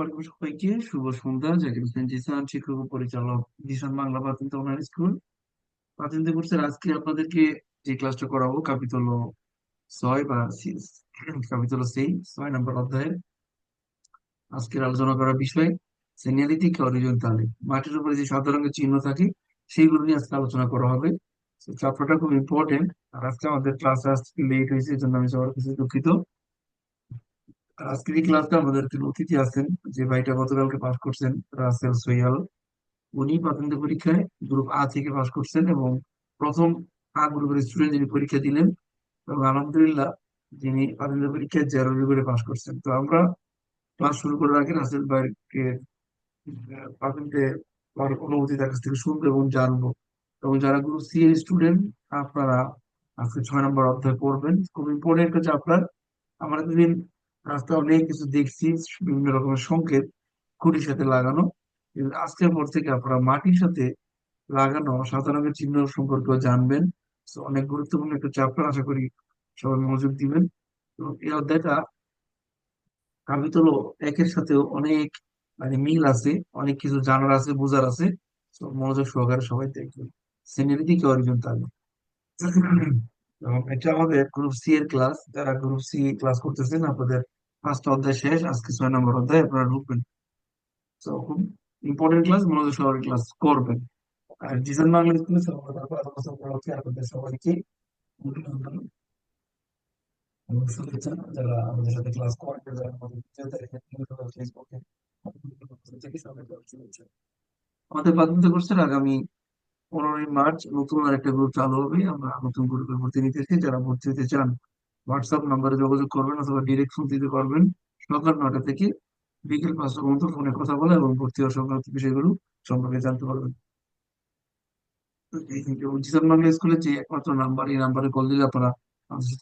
আলাইকুম সবাইকে। শুভ সন্ধ্যা, জাকির হোসেন জিসান শিক্ষক পরিচালক জিসান বাংলা অনার স্কুল আজকে আপনাদেরকে যে ক্লাসটা করাবো কাপিতল ছয় বা কাপিতল সেই ছয় নম্বর অধ্যায়ের আজকের আলোচনা করার বিষয় সেনিয়ালিটি হরিজন্টালি মাটির উপরে যে সাদা রঙের চিহ্ন থাকে, সেইগুলো নিয়ে আজকে আলোচনা করা হবে। চ্যাপ্টারটা খুব ইম্পর্টেন্ট আর আজকে আমাদের ক্লাস আসতে লেট হয়েছে এই জন্য আমি সবার কাছে দুঃখিত। আর আজকের এই ক্লাসটা আমাদের একজন অতিথি আছেন, যে ভাইটা গতকালকে পাস করছেন, রাসেল সোয়াল উনি প্রাথমিক পরীক্ষায় গ্রুপ আ থেকে পাস করছেন এবং প্রথম আ গ্রুপের স্টুডেন্ট যিনি পরীক্ষা দিলেন এবং আলহামদুলিল্লাহ যিনি প্রাথমিক পরীক্ষায় জেরো করে পাস করছেন। তো আমরা ক্লাস শুরু করার আগে রাসেল ভাইকে প্রাথমিকে অনুভূতি তার কাছ থেকে শুনব এবং জানব। এবং যারা গ্রুপ সি এর স্টুডেন্ট আপনারা আজকে ছয় নম্বর অধ্যায় পড়বেন। খুব ইম্পর্টেন্ট হচ্ছে আপনার আমরা এতদিন রাস্তায় অনেক কিছু দেখছি, বিভিন্ন রকমের সংকেত, খুঁটির সাথে লাগানো। আজকের পর থেকে আপনারা মাটির সাথে লাগানো সাদা রঙের চিহ্ন সম্পর্কে জানবেন। অনেক গুরুত্বপূর্ণ একটা চ্যাপ্টার আশা করি সবাই মনোযোগ দিবেন। তো এই অধ্যায়টা কাবিতল একের সাথেও অনেক মানে মিল আছে, অনেক কিছু জানার আছে, বোঝার আছে। মনোযোগ সহকারে সবাই দেখবেন। শ্রেণির দিকে অর্জন থাকবে এবং এটা আমাদের গ্রুপ সি এর ক্লাস যারা গ্রুপ সি ক্লাস করতেছেন, আপনাদের পাঁচটা অধ্যায় শেষ, আজকে ছয় নম্বর অধ্যায়, আপনারা ঢুকবেন। তো খুব ইম্পর্টেন্ট ক্লাস মনোযোগ সহকারে ক্লাস করবেন। আর জিসান বাংলা স্কুলে সবাইকে আমাদের সাথে ক্লাস আগামী পনেরোই মার্চ নতুন আরেকটা গ্রুপ চালু হবে। আমরা নতুন গ্রুপে ভর্তি নিতেছি যারা ভর্তি হতে চান হোয়াটসঅ্যাপ নাম্বারে যোগাযোগ করবেন অথবা ডিরেক্ট ফোন দিতে পারবেন। সকাল নটা থেকে বিকেল পাঁচটা পর্যন্ত ফোনে কথা বলা এবং ভর্তি হওয়া সংক্রান্ত বিষয়গুলো সম্পর্কে জানতে পারবেন। জিসান বাংলা স্কুলের যে একমাত্র নাম্বার এই নাম্বারে কল দিলে আপনারা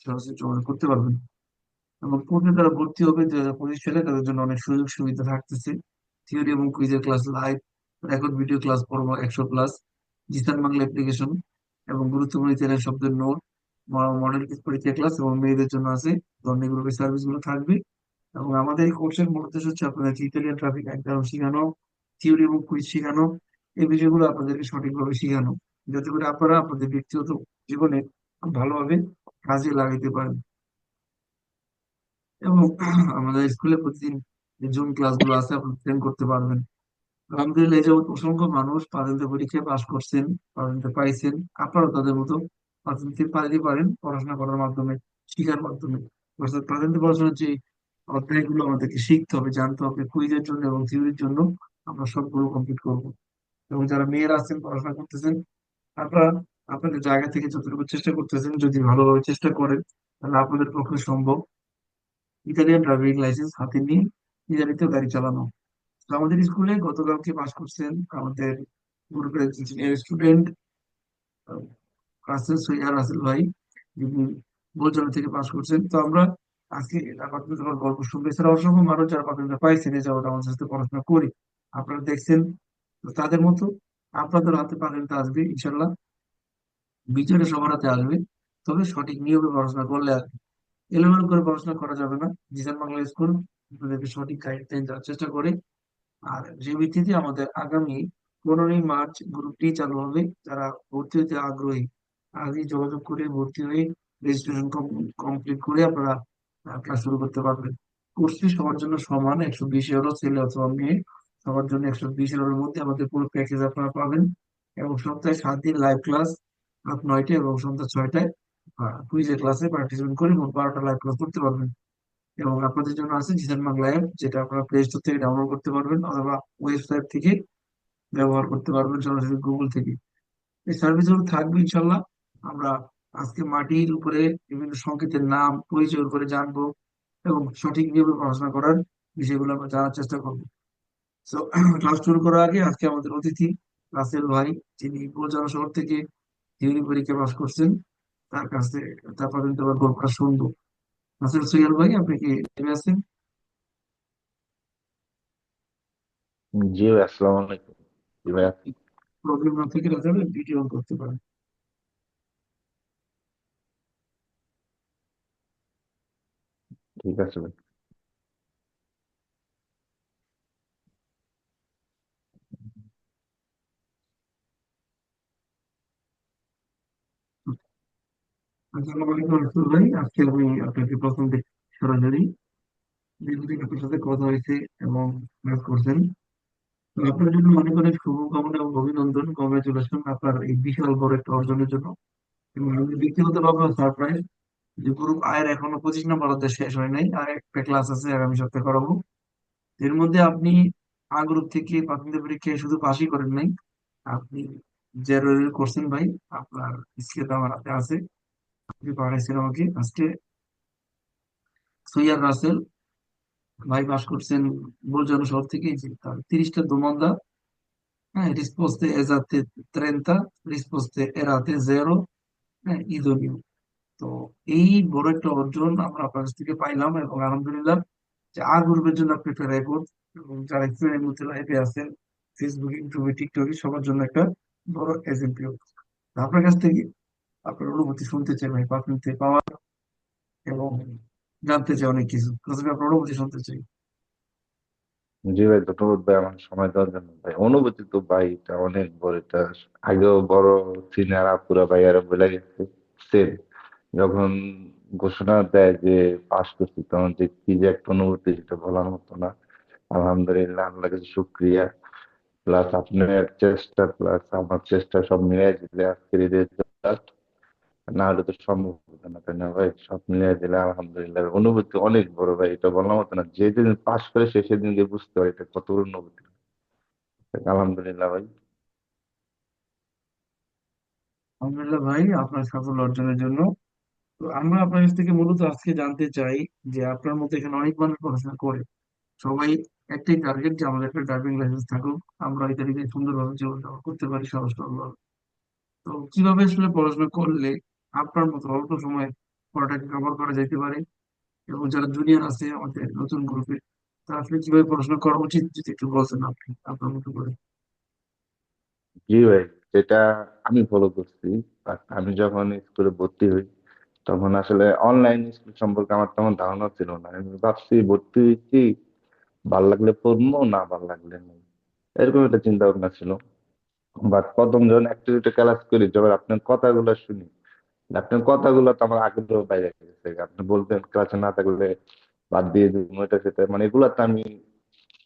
সরাসরি যোগাযোগ করতে পারবেন। এবং পূর্বে যারা ভর্তি হবে, দুই হাজার পঁচিশ সালে তাদের জন্য অনেক সুযোগ সুবিধা থাকতেছে। থিওরি এবং কুইজের class live record video class পড়ব একশো প্লাস জিসান বাংলা অ্যাপ্লিকেশন এবং গুরুত্বপূর্ণ ইতিহাস শব্দের নোট মডেল পরীক্ষা ক্লাস এবং মেয়েদের জন্য আছে। ধরনের গ্রুপের সার্ভিসগুলো থাকবে। এবং আমাদের এই কোর্সের মূল উদ্দেশ্য হচ্ছে আপনাদেরকে ইতালিয়ান ট্রাফিক একদম শেখানো থিওরি এবং কুইজ শেখানো, এই বিষয়গুলো আপনাদেরকে সঠিকভাবে শেখানো, যাতে করে আপনারা আপনাদের ব্যক্তিগত জীবনে ভালোভাবে কাজে লাগাইতে পারেন। এবং আমাদের স্কুলে প্রতিদিন জুম ক্লাসগুলো আছে, আপনারা অ্যাটেন্ড করতে পারবেন। আলহামদুলিল্লাহ এই যাবৎ অসংখ্য মানুষ প্রাথমিক পরীক্ষায় পাশ করছেন প্রাথমিক পাইছেন, আপনারাও তাদের মতো প্রাথমিক পাইতে পারেন, পড়াশোনা করার মাধ্যমে, শিখার মাধ্যমে। অর্থাৎ প্রাথমিক পড়াশোনার যে অধ্যায়গুলো আমাদেরকে শিখতে হবে, জানতে হবে কুইজের জন্য এবং থিওরির জন্য, আমরা সবগুলো কমপ্লিট করব। এবং যারা মেয়েরা আছেন, পড়াশোনা করতেছেন, আপনারা আপনাদের জায়গা থেকে যতটুকু চেষ্টা করতেছেন, যদি ভালোভাবে চেষ্টা করেন, তাহলে আপনাদের পক্ষে সম্ভব। ইতালিয়ান ড্রাইভিং লাইসেন্স হাতে নিয়ে ইতালিতেও গাড়ি চালানো। আমাদের স্কুলে গতকালকে পাশ করছেন আমাদের গ্রুপের স্টুডেন্ট রাসেল সৈয়াদ রাসেল ভাই, যিনি বলজনা থেকে পাশ করছেন। তো আমরা আজকে তোমার গল্প শুনব। এছাড়া অসংখ্য মানুষ যারা প্রাথমিক পাইছেন এই যাওয়াটা আমাদের সাথে পড়াশোনা করি। আপনারা দেখছেন তাদের মতো আপনাদের হাতে প্রাথমিক আসবে ইনশাল্লাহ বিচারে সবার হাতে আসবে। তবে সঠিক নিয়মে পড়াশোনা করলে আর এলোমেলো করে পড়াশোনা করা যাবে না। জিসান বাংলা স্কুল আপনাদেরকে সঠিক গাইডলাইন দেওয়ার চেষ্টা করে। আর যে ভিত্তিতে আমাদের আগামী পনেরোই মার্চ গ্রুপটি চালু হবে। যারা ভর্তি হতে আগ্রহী আজই যোগাযোগ করে ভর্তি হয়ে রেজিস্ট্রেশন কমপ্লিট করে আপনারা ক্লাস শুরু করতে পারবেন। কোর্সটি সবার জন্য সমান, একশো বিশ ইউরো ছেলে অথবা মেয়ে, সবার জন্য একশো বিশ ইউরোর মধ্যে আমাদের পুরো প্যাকেজ আপনারা পাবেন। এবং সপ্তাহে সাত দিন লাইভ ক্লাস রাত নয়টায় এবং সন্ধ্যা ছয়টায় কুইজের ক্লাসে পার্টিসিপেট করে মোট বারোটা লাইভ ক্লাস করতে পারবেন। এবং আপনাদের জন্য আছে জিসান বাংলা অ্যাপ যেটা আপনারা প্লে স্টোর থেকে ডাউনলোড করতে পারবেন অথবা ওয়েবসাইট থেকে ব্যবহার করতে পারবেন সরাসরি গুগল থেকে। এই সার্ভিসগুলো থাকবে ইনশাল্লাহ আমরা আজকে মাটির উপরে বিভিন্ন সংকেতের নাম পরিচয় করে জানব এবং সঠিক নিয়মে পড়াশোনা করার বিষয়গুলো আমরা জানার চেষ্টা করব। তো ক্লাস শুরু করার আগে আজকে আমাদের অতিথি রাসেল ভাই যিনি বোঝানো শহর থেকে থিওরি পরীক্ষা পাস করছেন। তার কাছে তারপর কিন্তু আবার গল্পটা শুনব। রাসেল সৈয়াল ভাই আপনি কি আছেন? জি আসসালামু আলাইকুম। প্রবলেম না থেকে রাসেল ভিডিও অন করতে পারেন। ঠিক আছে ভাই। আজকে আমি আপনাকে প্রথম সরাসরি আপনার সাথে কথা হয়েছে এবং করছেন। তো আপনার জন্য এবং অভিনন্দন। আপনার এই বিশাল বড় একটা অর্জনের জন্য। এবং আমি ব্যক্তিগতভাবে সারপ্রাইজ যে গ্রুপ আয়ের এখনও পঁচিশ নম্বর অধ্যায় শেষ হয় নাই, আর একটা ক্লাস আছে আগামী সপ্তাহে করাবো। এর মধ্যে আপনি আ গ্রুপ থেকে প্রাথমিক পরীক্ষায় শুধু পাশই করেন নাই। আপনি রেল করছেন ভাই, আপনার স্কেল আমার হাতে আছে। আপনি পাঠাইছেন আমাকে আজকে। সৈয়দ রাসেল ভাই পাস করছেন বোলজানো শহর থেকে যে তার তিরিশটা দোমান্দা। হ্যাঁ রিসপোস্তে এজাতে ট্রেন্তা রিসপোস্তে এরাতে জেরো হ্যাঁ ইদোনিও। তো এই বড় একটা অর্জন আমরা আপনার কাছ থেকে পাইলাম এবং আলহামদুলিল্লাহ যে আর গ্রুপের জন্য আপনি একটা রেকর্ড এবং যারা স্টুডেন্ট মধ্যে লাইভে আছেন ফেসবুকে ইউটিউবে টিকটকে সবার জন্য একটা বড় এক্সাম্পল আপনার কাছ থেকে আপনার অনুভূতি শুনতে চাই ভাই প্রাথমিক পাওয়া এবং জানতে চাই অনেক কিছু। আপনার অনুভূতি শুনতে চাই। জি ভাই, ধন্যবাদ ভাই আমার সময় দেওয়ার জন্য। ভাই, অনুভূতি তো ভাই, এটা অনেক বড়, এটা আগেও বড় সিনিয়র আপুরা ভাইয়ারা বলে গেছে সেম যখন ঘোষণা দেয় যে পাস করছি, তখন যে কি যে একটা অনুভূতি, সেটা বলার মতো না। আলহামদুলিল্লাহ আল্লাহ কাছে শুক্রিয়া। প্লাস আপনার চেষ্টা প্লাস আমার চেষ্টা সব মিলিয়ে দিলে আজকের না হলে তো সম্ভব হতো না, তাই না ভাই? সব মিলিয়ে দিলে আলহামদুলিল্লাহ। অনুভূতি অনেক বড় ভাই, এটা বলার মতো না। যেদিন পাস করে সে সেদিন গিয়ে বুঝতে পারে এটা কত অনুভূতি। আলহামদুলিল্লাহ ভাই। আলহামদুলিল্লাহ ভাই, আপনার সাফল্য অর্জনের জন্য। তো আমরা আপনার কাছ থেকে মূলত আজকে জানতে চাই যে আপনার মতো এখানে অনেক মানুষ পড়াশোনা করে। সবাই একটাই টার্গেট যে আমাদের একটা ড্রাইভিং লাইসেন্স থাকুক। আমরা এই তারিখে সুন্দরভাবে জীবনযাপন করতে পারি সহজ তো কীভাবে আসলে পড়াশোনা করলে আপনার মতো অল্প সময়ে পড়াটাকে কভার করা যেতে পারে? এবং যারা জুনিয়র আছে আমাদের নতুন গ্রুপে তারা আসলে কীভাবে পড়াশোনা করা উচিত যদি একটু বলছেন আপনি, আপনার মতো করে। জি ভাই, যেটা আমি ফলো করছি, আমি যখন স্কুলে ভর্তি হই তখন আসলে অনলাইন স্কুল সম্পর্কে আমার তেমন ধারণা ছিল না। আমি ভাবছি, ভর্তি হয়েছি ভালো লাগলে পড়ব, না ভালো লাগলে নেই। এরকম একটা চিন্তা ভাবনা ছিল। বাট প্রথম যখন একটা ক্লাস করি, যখন আপনার কথাগুলো শুনি, আপনার কথাগুলো তো আমার আগ্রহ বাইরে গেছে। আপনি বলতেন ক্লাসে না থাকলে বাদ দিয়ে দিব, এটা সেটা। মানে এগুলো তো আমি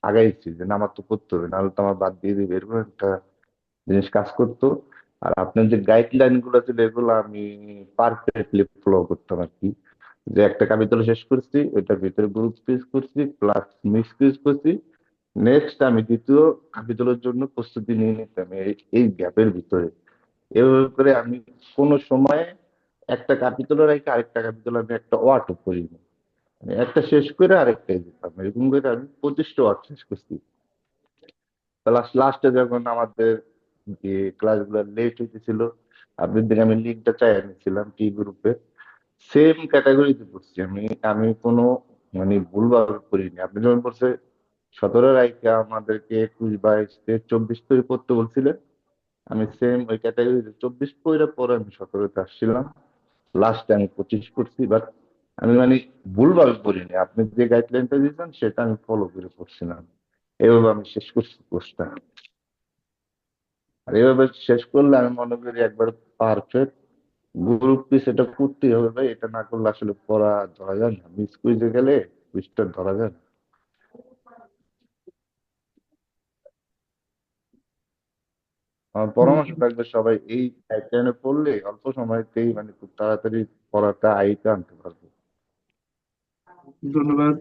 আগাইছি যে না, আমার তো করতে হবে, নাহলে তো আমার বাদ দিয়ে দিবে। এরকম একটা জিনিস কাজ করতো। আর আপনার যে গাইডলাইনগুলো ছিল এগুলো আমি পারফেক্টলি ফলো করতাম আর কি। যে একটা কাবিতল শেষ করছি, ওইটার ভিতরে গ্রুপ কুইজ করছি প্লাস মিক্স কুইজ করছি। নেক্সট আমি দ্বিতীয় কাবিতলের জন্য প্রস্তুতি নিয়ে নিতাম এই গ্যাপের ভিতরে। এভাবে করে আমি কোনো সময় একটা কাপিতল রেখে আরেকটা কাপিতল আমি একটা ওয়ার্ড করিনি মানে একটা শেষ করে আরেকটা দিতাম এরকম করে আমি পঁচিশটা ওয়ার্ড শেষ করছি। লাস্টে যখন আমাদের ক্লাসগুলো লেট হইতেছিল আপনাদের আমি লিঙ্কটা চাই নিয়েছিলাম টি গ্রুপে সেম ক্যাটাগরিতে পড়ছি আমি। আমি কোনো মানে ভুলভাবে করিনি। আপনি যেমন বলছে, সতেরো রাইকে আমাদেরকে একুশ, বাইশ চব্বিশ তৈরি করতে বলছিলেন। আমি সেম ওই ক্যাটাগরিতে চব্বিশ পরে পরে আমি সতেরোতে আসছিলাম। লাস্টে আমি পঁচিশ করছি বাট আমি মানে ভুলভাবে পড়িনি আপনি যে গাইডলাইনটা দিয়েছেন, সেটা আমি ফলো করে পড়ছিলাম। এভাবে আমি শেষ করছি কোর্সটা আর এভাবে শেষ করলে আমি মনে করি একবার পারফেক্ট গ্রুপ পিস এটা করতেই হবে ভাই, এটা না করলে আসলে পড়া ধরা যায় না। মিস কুইজে গেলে কুইজটা ধরা যায় না। আমার পরামর্শ থাকবে সবাই এই গাইডলাইনে পড়লে অল্প সময়তেই মানে খুব তাড়াতাড়ি পড়াটা আইতে আনতে পারবে। ধন্যবাদ,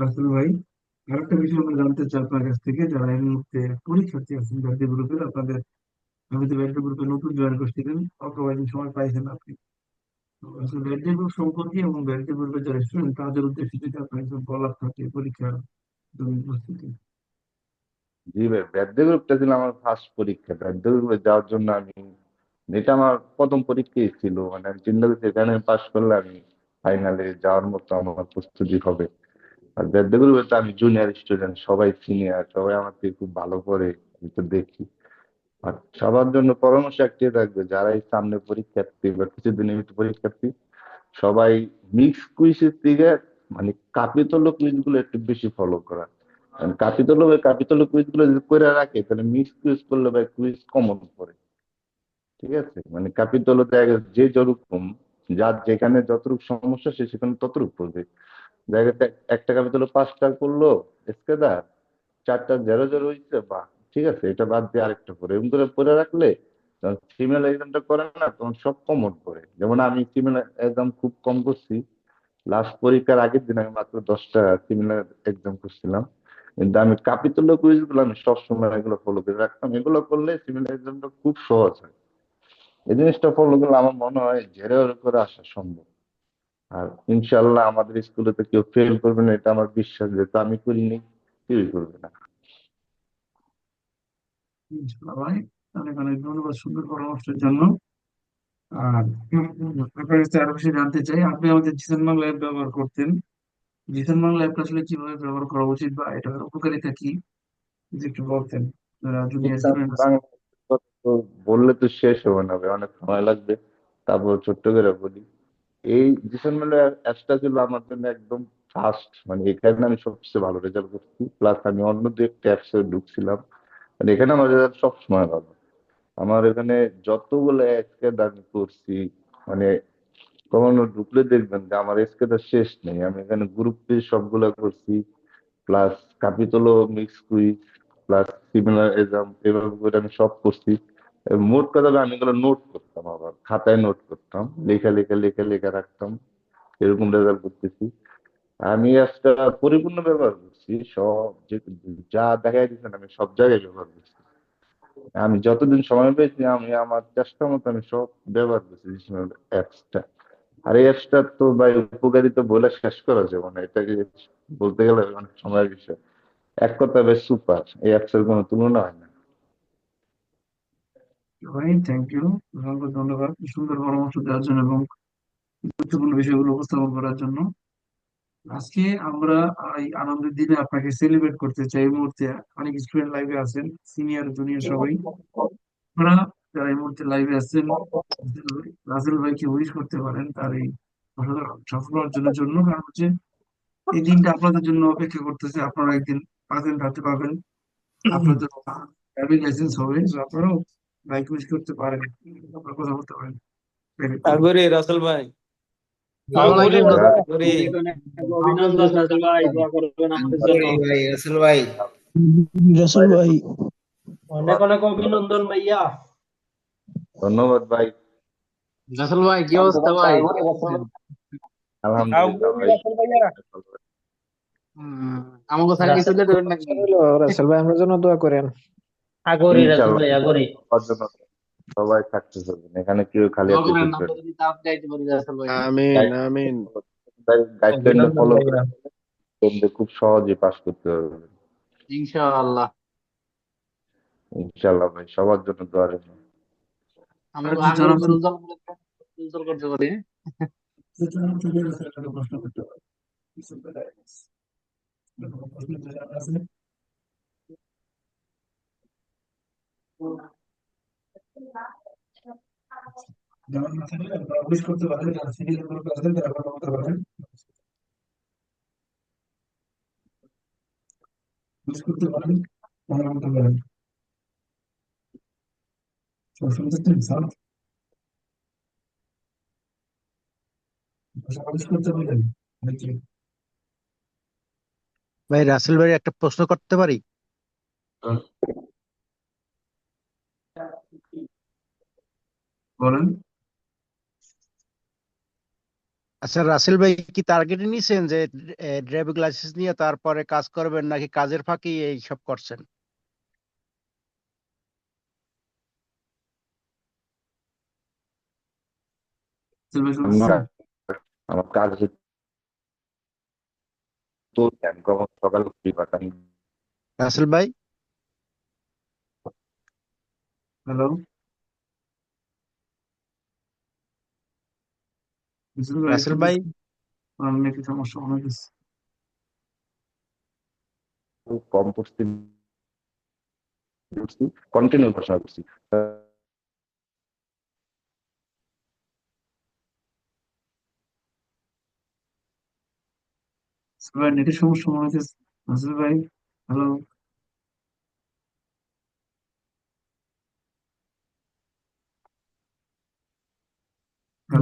রাসেল ভাই। আরেকটা বিষয় আমরা জানতে চাই আপনার কাছ থেকে, যারা এই মুহূর্তে পরীক্ষার্থী আছেন ব্যাংক গ্রুপের আপনাদের আমি তো ব্যাংক গ্রুপে নতুন জয়েন করছিলেন অল্প কয়েকদিন সময় পাইছেন আপনি। ব্যাংক গ্রুপ সম্পর্কে এবং ব্যাংক গ্রুপের যারা স্টুডেন্ট তাদের উদ্দেশ্যে যদি আপনার কিছু বলার থাকে পরীক্ষার জন্য প্রস্তুতি। জি ভাই ব্যাদ্য গ্রুপটা ছিল আমার ফার্স্ট পরীক্ষা। ব্যাদ্য গ্রুপে যাওয়ার জন্য আমি এটা আমার প্রথম পরীক্ষাই ছিল মানে আমি চিন্তা করছি এখানে পাশ করলে আমি ফাইনালে যাওয়ার মতো আমার প্রস্তুতি হবে। আর ব্যাদ্য গ্রুপে তো আমি জুনিয়র স্টুডেন্ট সবাই সিনিয়র সবাই আমার থেকে খুব ভালো করে আমি তো দেখি। আর সবার জন্য পরামর্শ একটাই থাকবে যারা এই সামনে পরীক্ষার্থী বা কিছুদিনের ভিতরে পরীক্ষার্থী, সবাই মিক্স কুইজের থেকে মানে কাপিতল কুইজগুলো একটু বেশি ফলো করা। কারণ কাপিতল কাপিতল কুইজগুলো যদি করে রাখে, তাহলে মিক্স কুইজ করলে ভাই কুইজ কমন পড়ে। ঠিক আছে? মানে কাপিতল যে যেরকম, যার যেখানে যতটুকু সমস্যা সে সেখানে ততটুকু পড়বে। জায়গাতে একটা ক্যাপিটাল পাঁচটা করল স্কেদার চারটা জেরো জেরো হয়েছে বা, ঠিক আছে, এটা বাদ দিয়ে আরেকটা করে। এরকম করে পরে রাখলে যখন ফিমেল এক্সামটা করে না, তখন সব কমন পড়ে যেমন আমি ফিমেল এক্সাম খুব কম করছি। লাস্ট পরীক্ষার আগের দিন আমি মাত্র দশটা ফিমেল এক্সাম করছিলাম। কিন্তু আমি কাপিতুল্য কুইজগুলো আমি সবসময় এগুলো ফলো করে রাখতাম। এগুলো করলে সিভিল এক্সামটা খুব সহজ হয়। এই জিনিসটা ফলো করলে আমার মনে হয় জেরে করে আসা সম্ভব। আর ইনশাল্লাহ আমাদের স্কুলে তো কেউ ফেল করবে না এটা আমার বিশ্বাস যেহেতু আমি করিনি কেউই করবে না। ভাই অনেক অনেক ধন্যবাদ সুন্দর পরামর্শের জন্য। আর আপনার কাছে আরও বেশি জানতে চাই আপনি আমাদের জিসান বাংলা অ্যাপ ব্যবহার করতেন। জিসান বাংলা অ্যাপটা আসলে কীভাবে ব্যবহার করা উচিত বা এটার উপকারিতা কি? যদি একটু বলতেন যারা জুনিয়র স্টুডেন্ট বললে তো শেষ হবে না অনেক সময় লাগবে। তারপর ছোট্ট করে বলি এই জিসান অ্যাপসটা ছিল আমার জন্য একদম ফার্স্ট মানে এখানে আমি সবচেয়ে ভালো রেজাল্ট করছি। প্লাস আমি অন্য দু একটা অ্যাপসে ঢুকছিলাম। মানে এখানে আমার রেজাল্ট সবসময় ভালো। আমার এখানে যতগুলো এসকেদ আমি করছি মানে কখনো ঢুকলে দেখবেন যে আমার এসকেটা শেষ নেই। আমি এখানে গ্রুপ সবগুলো করছি। Plus কাপিতলো mix quiz plus similar exam এভাবে করে আমি সব করছি। মোট কথা আমি এগুলো নোট করতাম আবার, খাতায় নোট করতাম, লেখা লেখা লেখা লেখা রাখতাম, এরকম রেজাল্ট করতেছি। আমি একটা পরিপূর্ণ ব্যবহার করছি, সব যে, যা দেখাই দিচ্ছেন আমি সব জায়গায় ব্যবহার করছি। আমি যতদিন সময় পেয়েছি, আমি আমার চেষ্টা মতো আমি সব ব্যবহার করছি অ্যাপসটা আর এই অ্যাপসটা তো ভাই উপকারিতা বলে শেষ করা যাবে না, এটাকে বলতে গেলে অনেক সময়ের বিষয়। এক কথা বেশ সুপার এই অ্যাপসের কোনো তুলনা হয় না। ভাই থ্যাংক ইউ অসংখ্য ধন্যবাদ, সুন্দর পরামর্শ দেওয়ার জন্য এবং গুরুত্বপূর্ণ বিষয়গুলো উপস্থাপন করার জন্য। আজকে আমরা এই আনন্দের দিনে আপনাকে সেলিব্রেট করতে চাই এই মুহূর্তে। অনেক স্টুডেন্ট লাইভে আছেন সিনিয়র জুনিয়র সবাই। আপনারা যারা এই মুহূর্তে লাইভে আছেন, রাসেল ভাইকে উইশ করতে পারেন তার এই সফল- অর্জনের জন্য। কারণ হচ্ছে এই দিনটা আপনাদের জন্য অপেক্ষা করতেছে। আপনারা একদিন পাবেন হাতে পাবেন। আপনাদের ড্রাইভিং লাইসেন্স হবে। আপনারাও উইশ করতে পারেন আপনারা কথা বলতে পারেন রাসেল ভাই। আসসালামু আলাইকুম দাদা। আগরে অভিনন্দন রাসেল ভাই দোয়া করবেন আমাদের জন্য। ভাই রাসেল ভাই। রাসেল ভাই। অনেক অনেক অভিনন্দন ভাইয়া। ধন্যবাদ ভাই। রাসেল ভাই কি অবস্থা ভাই? আলহামদুলিল্লাহ আমাকে দিলে দেবেন নাকি? রাসেল ভাই আমার জন্য দোয়া করেন। আগরি রাসেল ইনশাআল্লাহ ভাই আগরি সবাই সাকসেস হবেন এখানে কেউ খালি হাতে করেন ফিরবে আমরা যদি তাপ গাইতে পারি রাসেল ভাই আমিন আমিন গাইডলাইনটা ফলো করে করলে খুব সহজে পাস করতে পারবেন ইনশাআল্লাহ ইনশাআল্লাহ ভাই সবার জন্য দোয়া রইল জানাচ্ছেন? উজ্জ্বল করে উজ্জ্বল করতে পারি প্রশ্ন করতে পারেন। না থাকলে আপনারা করতে পারেন যারা সিনিয়র গ্রুপে আছেন তারা কথা বলতে পারেন করতে পারেন পারেন ভাই রাসেল ভাই একটা প্রশ্ন করতে পারি? বলেন। আচ্ছা রাসেল ভাই কি টার্গেটে নিছেন যে ড্রাইভিং লাইসেন্স নিয়ে তারপরে কাজ করবেন নাকি কাজের ফাঁকি এই সব করছেন? আমার কাজ তো সকালে রাসেল ভাই? হ্যালো। রাসেল ভাই? আমার নেটের সমস্যা মনে হচ্ছে। খুব কম পড়ছি। কন্টিনিউ করছি নেটের সমস্যা মনে হচ্ছে। ভাই হ্যালো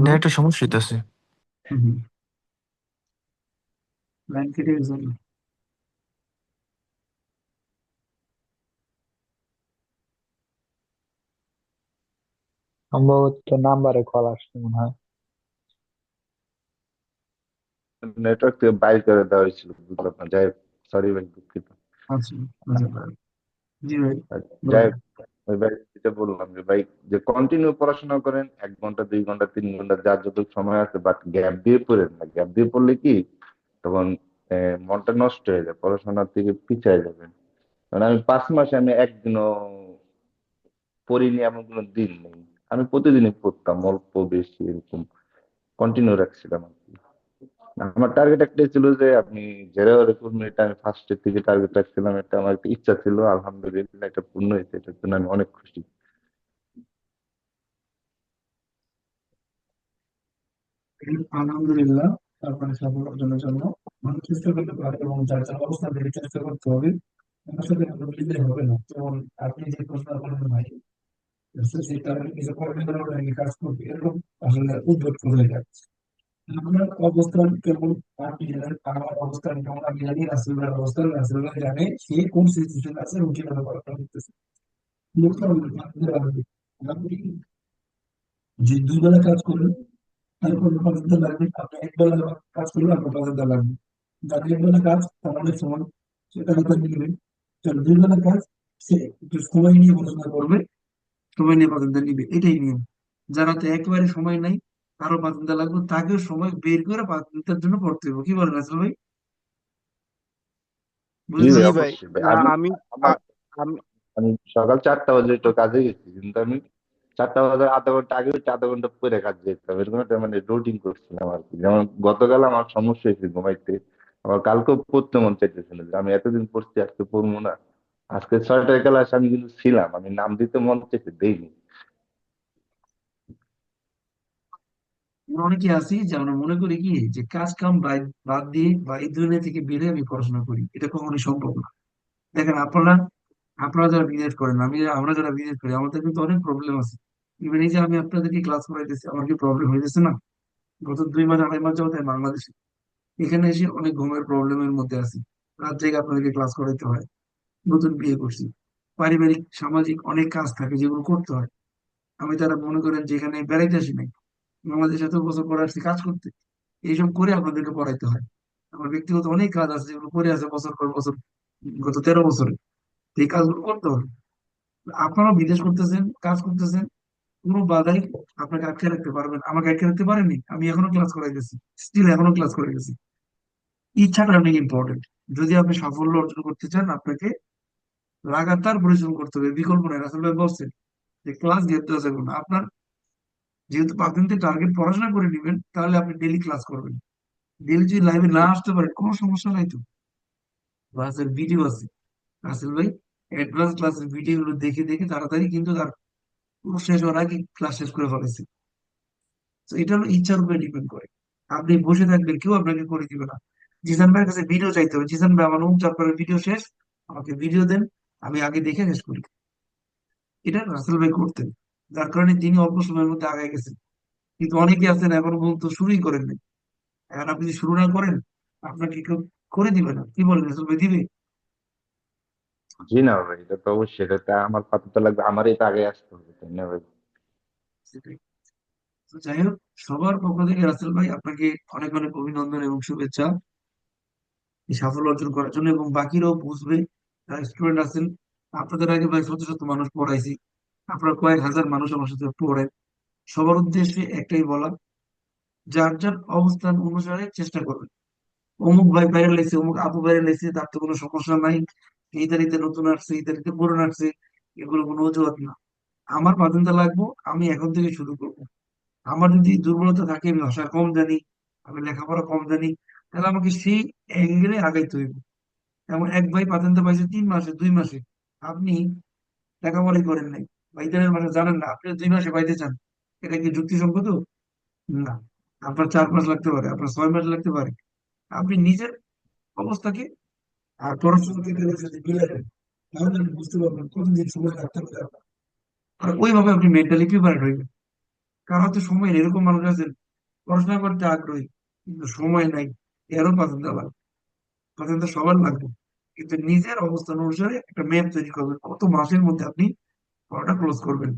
হ্যালো নেটের সমস্যা হইতেছে। লাইন কেটে গেছে সম্ভবত নাম্বারে কল আসছে মনে হয়। নেটওয়ার্ক থেকে বাইর করে দেওয়া হয়েছিল বুঝলাম না যাই সরি ভাই দুঃখিত। আচ্ছা আচ্ছা জি ভাই। যাই বলুন। ওই ভাই যেটা বললাম যে ভাই, যে কন্টিনিউ পড়াশোনা করেন, এক ঘণ্টা, দুই ঘণ্টা, তিন ঘণ্টা যার যতটুকু সময় আছে বাট গ্যাপ দিয়ে পড়েন না। গ্যাপ দিয়ে পড়লে কি, তখন মনটা নষ্ট হয়ে যায় পড়াশোনার থেকে পিছিয়ে যাবেন। কারণ আমি পাঁচ মাসে আমি একদিনও পড়িনি, এমন কোনো দিন নেই। আমি প্রতিদিনই পড়তাম, অল্প বেশি এরকম কন্টিনিউ রাখছিলাম আমার টার্গেট একটাই ছিল যে আমি জেরা রিক্রুটমেন্ট এটা আমি ফার্স্টের থেকে টার্গেট রাখছিলাম। এটা আমার একটা ইচ্ছা ছিল, আলহামদুলিল্লাহ এটা পূর্ণ হয়েছে, এটার জন্য আমি অনেক খুশি। আলহামদুলিল্লাহ আপনার সফল অর্জনের জন্য মানুষ চেষ্টা করতে পারে এবং যার যার অবস্থা থেকে চেষ্টা করতে হবে হবে না। যেমন আপনি যে প্রশ্ন ভাই সেই কারণে কিছু করবেন না, ওরা নাকি কাজ করবে, এরকম আসলে যাচ্ছে। আমার অবস্থান কেমন আমার অবস্থান কেমন অবস্থান রাসেল জানে সে কোন সিচুয়েশন আছে করতেছে। যে দুই বেলা কাজ করেন তারপর পাঁচ হাজার লাগবে, আপনি এক বেলা কাজ করলে আপনার পাঁচ হাজার লাগবে। যার এক বেলা কাজ তার অনেক সময় নিবে যার দুই বেলা কাজ, সে একটু সময় নিয়ে পড়াশোনা করবে, সময় নিয়ে পাঁচ হাজার নিবে, এটাই নিয়ম। যার হাতে একেবারে সময় নাই আরও পাঁচ ঘণ্টা লাগবে তাকেও সময় বের করে পাঁচ ঘণ্টার জন্য পড়তে হবে কি বলেন আসল ভাই? আমি আমি সকাল চারটা বাজে একটু কাজে গেছি কিন্তু আমি চারটা বাজে আধা ঘণ্টা আগে আধা ঘণ্টা পরে কাজ যেতাম। এরকম একটা মানে রুটিন করছিলাম আর কি। যেমন গতকাল আমার সমস্যা হয়েছে ঘুমাইতে। আমার কালকেও পড়তে মন চাইতেছিল যে আমি এতদিন পড়ছি আজকে পড়ব না। আজকে ছয়টায় ক্লাস আমি কিন্তু ছিলাম। আমি নাম দিতে মন চাইছে দেইনি। আমরা অনেকে আছি যে আমরা মনে করি কি যে কাজ কাম বাদ দিয়ে বা এই দুনিয়া থেকে বেরে আমি পড়াশোনা করি। এটা কখনোই সম্ভব না। দেখেন আপনারা আপনারা যারা বিজনেস করেন, আমি, আমরা যারা বিজনেস করি, আমাদের কিন্তু অনেক প্রবলেম আছে। ইভেন এই যে আমি আপনাদেরকে ক্লাস করাইতেছি, আমার কি প্রবলেম হইতেছে না? গত দুই মাস, আড়াই মাস যাবত বাংলাদেশে। এখানে এসে অনেক ঘুমের প্রবলেমের মধ্যে আছি। রাত জেগে আপনাদেরকে ক্লাস করাইতে হয়। নতুন বিয়ে করছি। পারিবারিক, সামাজিক অনেক কাজ থাকে যেগুলো করতে হয়। আমি তারা মনে করেন যে এখানে বেড়াইতে আসি নাই। বাংলাদেশে এত বছর পরে আসছি কাজ করতে, এইসব করে আপনাদেরকে পড়াইতে হয়। আমার ব্যক্তিগত অনেক কাজ আছে যেগুলো করে আছে বছর পর বছর, গত তেরো বছরে। এই কাজগুলো করতে হবে। আপনারা বিদেশ করতেছেন, কাজ করতেছেন, কোনো বাধাই আপনাকে আটকে রাখতে পারবেন আমাকে আটকে রাখতে পারেনি আমি এখনও ক্লাস করাইতেছি স্টিল এখনও ক্লাস করে গেছি ইচ্ছাটা অনেক ইম্পর্টেন্ট যদি আপনি সাফল্য অর্জন করতে চান, আপনাকে লাগাতার পরিশ্রম করতে হবে, বিকল্প নাই। রাসেল ভাই বলছেন যে ক্লাস দেওয়া যাবে না আপনার যেহেতু থেকে টার্গেট পড়াশোনা করে নেবেন, তাহলে আপনি ডেলি ক্লাস করবেন। ডেলি যদি লাইভে না আসতে পারেন, কোনো সমস্যা নাই তো। ক্লাসের ভিডিও আছে। রাসেল ভাই অ্যাডভান্স ক্লাসের ভিডিও গুলো দেখে দেখে তাড়াতাড়ি কিন্তু তার পুরো শেষ হওয়ার আগে ক্লাস শেষ করে ফেলেছে। তো এটা হলো ইচ্ছার উপরে ডিপেন্ড করে। আপনি বসে থাকবেন, কেউ আপনাকে করে দিবে না। জিসান ভাইয়ের কাছে ভিডিও চাইতে হবে। জিসান ভাই, আমার অমুক চ্যাপ্টারের ভিডিও শেষ, আমাকে ভিডিও দেন, আমি আগে দেখে শেষ করি। এটা রাসেল ভাই করতেন। যার কারণে তিনি অল্প সময়ের মধ্যে আগায় গেছেন। কিন্তু অনেকে আছেন এখনও পর্যন্ত শুরুই করেন নাই। এখন আপনি শুরু না করেন আপনাকে কেউ করে দিবে না। কি বলেন দিবে? জি না ভাই এটা তো অবশ্যই এটা আমার পাতে তো লাগবে আমারই তো আগে আসতে হবে তাই না ভাই? যাই হোক সবার পক্ষ থেকে রাসেল ভাই আপনাকে অনেক অনেক অভিনন্দন এবং শুভেচ্ছা এই সাফল্য অর্জন করার জন্য এবং বাকিরাও বুঝবে যারা স্টুডেন্ট আছেন আপনাদের আগে ভাই শত শত মানুষ পড়াইছি। আপনারা কয়েক হাজার মানুষ আমার সাথে পড়েন সবার উদ্দেশ্যে একটাই বলা, যার যার অবস্থান অনুসারে চেষ্টা করবেন। অমুক ভাই বাইরে লেগেছে অমুক আপু বাইরে লেগেছে তার তো কোনো সমস্যা নাই। এই তারিখে নতুন আসছে, এই তারিখে পুরনো আসছে, এগুলো কোনো অজুহাত না। আমার পাতেন্তা লাগবো, আমি এখন থেকে শুরু করব। আমার যদি দুর্বলতা থাকে, আমি ভাষা কম জানি, আমি লেখাপড়া কম জানি, তাহলে আমাকে সেই অ্যাঙ্গেলে আগাইতে হইব। এমন এক ভাই পাতেন্তা পাইছে তিন মাসে, দুই মাসে। আপনি লেখাপড়াই করেন নাই। বা ইতালিয়ান ভাষা জানেন না, আপনি দুই মাসে পাইতে চান, এটা কি যুক্তিসঙ্গত? না, আপনার চার মাস লাগতে পারে, আপনার ছয় মাস লাগতে পারে। আপনি নিজের অবস্থাকে আর পড়াশোনা মিলাবেন, তাহলে আপনি বুঝতে পারবেন সময় পারে আর ওইভাবে আপনি মেন্টালি প্রিপেয়ার হইবেন। কারও তো সময় এরকম মানুষ আছেন পড়াশোনা করতে আগ্রহী, কিন্তু সময় নাই, এরও পাতেন্তা লাগবে পছন্দ সবার লাগবে, কিন্তু নিজের অবস্থান অনুসারে একটা ম্যাপ তৈরি করবেন, কত মাসের মধ্যে আপনি পড়াটা ক্লোজ করবেন।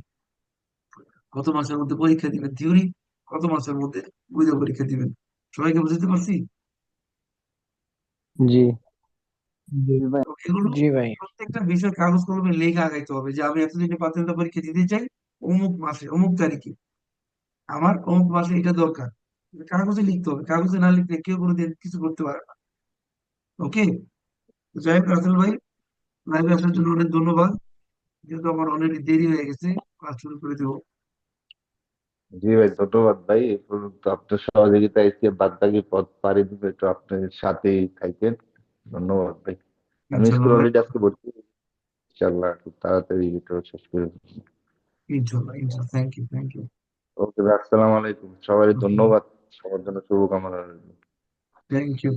কত মাসের মধ্যে পরীক্ষা দিবেন? থিওরি কত মাসের মধ্যে বুঝে পরীক্ষা দিবেন? সবাইকে বুঝতে পারছি? জি। জি ভাই। প্রত্যেকটা বিষয় কাগজ কলমে লেখা আগাইতে হবে যে আমি এতদিনে পাতেন্তা পরীক্ষা দিতে চাই অমুক মাসে অমুক তারিখে। আমার অমুক মাসে এটা দরকার। কাগজে লিখতে হবে। কাগজে না লিখলে কেউ কোনোদিন কিছু করতে পারে না। ওকে যাই হোক রাসেল ভাই লাইভে আসার জন্য অনেক ধন্যবাদ। যেহেতু আমার অনেক দেরি হয়ে গেছে ক্লাস শুরু করে দেবো। জি ভাই ধন্যবাদ ভাই। আপনার সহযোগিতা এসে বাদ বাকি পথ পাড়ি দিবে একটু আপনার সাথেই থাকেন ধন্যবাদ ভাই। আমি স্কুল অলরেডি আজকে ভর্তি ইনশাল্লাহ খুব তাড়াতাড়ি এটা শেষ করে ইনশাল্লাহ ইনশাল্লাহ। Thank you thank you okay ভাই আসসালামু আলাইকুম। সবারই ধন্যবাদ। সবার জন্য শুভকামনা রইল। Thank you